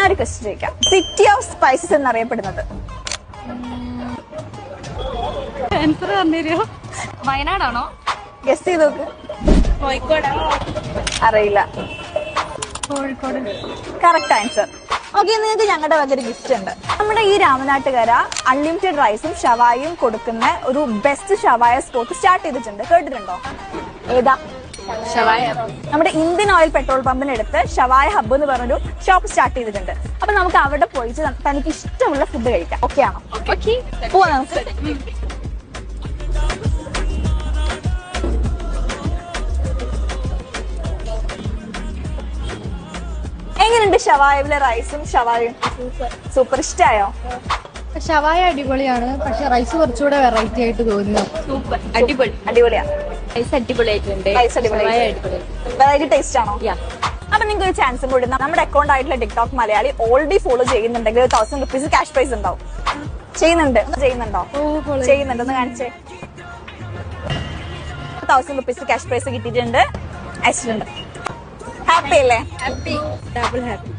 ഞാൻ ഒരു ക്വസ്റ്റ്യൻ ചോദിക്കാം. സിറ്റി ഓഫ് സ്പൈസസ് എന്നറിയപ്പെടുന്നത്? ആൻസർ വയനാടാണോ? ഗസ് ചെയ്ത് നോക്ക്. കോഴിക്കോടാണോ അറിയില്ല. കോഴിക്കോട്. കറക്റ്റ് ആൻസർ ഓക്കെ നിങ്ങൾക്ക് ഞങ്ങളുടെ വക ഒരു ഗിഫ്റ്റ് ഉണ്ട്. നമ്മുടെ ഈ രാമനാട്ടുകര അൺലിമിറ്റഡ് റൈസും ഷവായും കൊടുക്കുന്ന ഒരു ബെസ്റ്റ് ഷവായ സ്പോട്ട് സ്റ്റാർട്ട് ചെയ്തിട്ടുണ്ട്. കേട്ടിട്ടുണ്ടോ? ഏതാ? ഷവായ നമ്മുടെ ഇന്ത്യൻ ഓയിൽ പെട്രോൾ പമ്പിനടുത്ത് ഷവായ ഹബ്ബ് എന്ന് പറഞ്ഞൊരു ഷോപ്പ് സ്റ്റാർട്ട് ചെയ്തിട്ടുണ്ട്. അപ്പൊ നമുക്ക് അവിടെ പോയിട്ട് തനിക്ക് ഇഷ്ടമുള്ള ഫുഡ് കഴിക്കാം. ഓക്കെ ആണോ? ഓക്കെ പോവാ നമുക്ക്. എങ്ങനെയുണ്ട് ഷവായവിലെ റൈസും ഷവായും സൂപ്പർ ഇഷ്ടായോ? ഷവായ അടിപൊളിയാണ്. പക്ഷെ റൈസ് കുറച്ചുകൂടെ വെറൈറ്റി ആയിട്ട് തോന്നുന്നു. സൂപ്പർ അടിപൊളി. അടിപൊളിയാ. റൈസ് അടിപൊളിയായിട്ടുണ്ട്. റൈസ് അടിപൊളി ഷവായ അടിപൊളി. വെറൈറ്റി ടേസ്റ്റ് ആണോ? യാ അപ്പൊ നിങ്ങൾക്ക് ഒരു ചാൻസും കൂടി നമ്മുടെ അക്കൗണ്ട് ആയിട്ടുള്ള ടിക്ടോക്ക് മലയാളി ഓൾറെഡി ഫോളോ ചെയ്യുന്നുണ്ടെങ്കിൽ തൗസൻഡ് റുപ്പീസ് ക്യാഷ് പ്രൈസ് ഉണ്ടാവും. ചെയ്യുന്നുണ്ട്. ചെയ്യുന്നുണ്ടോ? ചെയ്യുന്നുണ്ട്. ഒന്ന് കാണിച്ചേ. തൗസൻഡ് റുപ്പീസ് ക്യാഷ് പ്രൈസ് കിട്ടിയിട്ടുണ്ട്. അയച്ചിട്ടുണ്ട് ഹാപ്പി അല്ലേ? Happy double happy